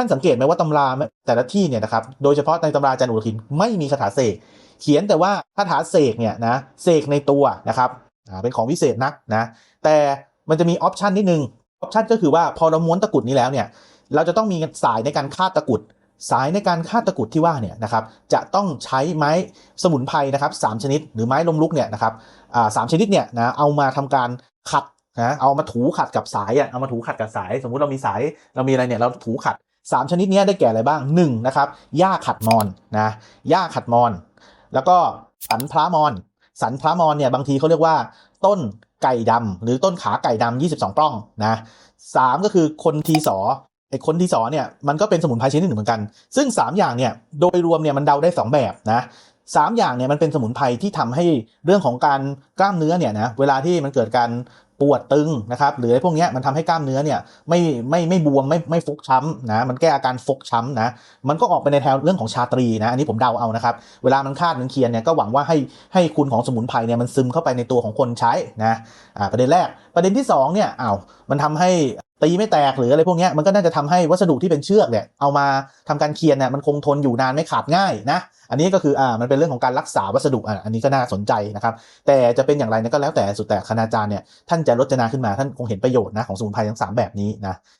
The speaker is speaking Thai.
ท่านสังเกตไหมว่าตำราแต่ละที่เนี่ยนะครับ โดยเฉพาะในตำราอาจารย์อุรคินไม่มีคาถาเสก เขียนแต่ว่าคาถาเสกเนี่ยนะเสกในตัวนะครับอ่าเป็นของวิเศษนักนะแต่มันจะมีออปชันนิดนึงออปชันก็คือว่าพอเราม้วนตะกุดนี้แล้วเนี่ยเราจะต้องมีสายในการคาดตะกุด สายในการคาดตะกุดที่ว่าเนี่ยนะครับจะต้องใช้ไม้สมุนไพรนะครับสามชนิด หรือไม้ลมลุกเนี่ยนะครับอ่าสามชนิดเนี่ยนะเอามาทำการขัดนะเอามาถูขัดกับสายอะเอามาถูขัดกับสาย สมมุติเรามีสายเรามีอะไรเนี่ยเราถูขัด สามชนิดนี้ได้แก่อะไรบ้างหนึ่งนะครับหญ้าขัดมอนนะหญ้าขัดมอน แล้วก็สันพระมอน สันพระมอนเนี่ยบางทีเขาเรียกว่า ต้นไก่ดำหรือต้นขาไก่ดำ22 ปล้องนะสามก็คือคนทีสอไอ้คนทีสอเนี่ยมันก็เป็นสมุนไพรชนิดหนึ่งเหมือนกัน ซึ่ง 3 อย่างเนี่ยโดยรวมเนี่ยมันเดาได้ 2 แบบนะ สามอย่างเนี่ยมันเป็นสมุนไพรที่ทำให้เรื่องของการกล้ามเนื้อเนี่ยนะเวลาที่มันเกิดการปวดตึงนะครับหรือไอ้พวกนี้มันทำให้กล้ามเนื้อเนี่ยไม่ไม่ไม่บวมไม่ไม่ฟกช้ำนะมันแก้อาการฟกช้ำนะมันก็ออกไปในแนวเรื่องของชาตรีนะอันนี้ผมเดาเอานะครับเวลามันคาดมันเคียนเนี่ยก็หวังว่าให้ให้คุณของสมุนไพรเนี่ยมันซึมเข้าไปในตัวของคนใช้นะอ่าประเด็นแรกประเด็นที่สองเนี่ยอ้าวมันทำให้ ตีไม่แตกหรืออะไรพวกนี้มันก็น่าจะทำให้วัสดุที่เป็นเชือกเนี่ยเอามาทำการเคียนเนี่ยมันคงทนอยู่นานไม่ขาดง่ายนะอันนี้ก็คืออ่ามันเป็นเรื่องของการรักษาวัสดุอะอันนี้ก็น่าสนใจนะครับแต่จะเป็นอย่างไรเนี่ยก็แล้วแต่สุดแต่คณาจารย์เนี่ยท่านจะรจนาขึ้นมาท่านคงเห็นประโยชน์นะของสมุนไพรทั้งสามแบบนี้นะ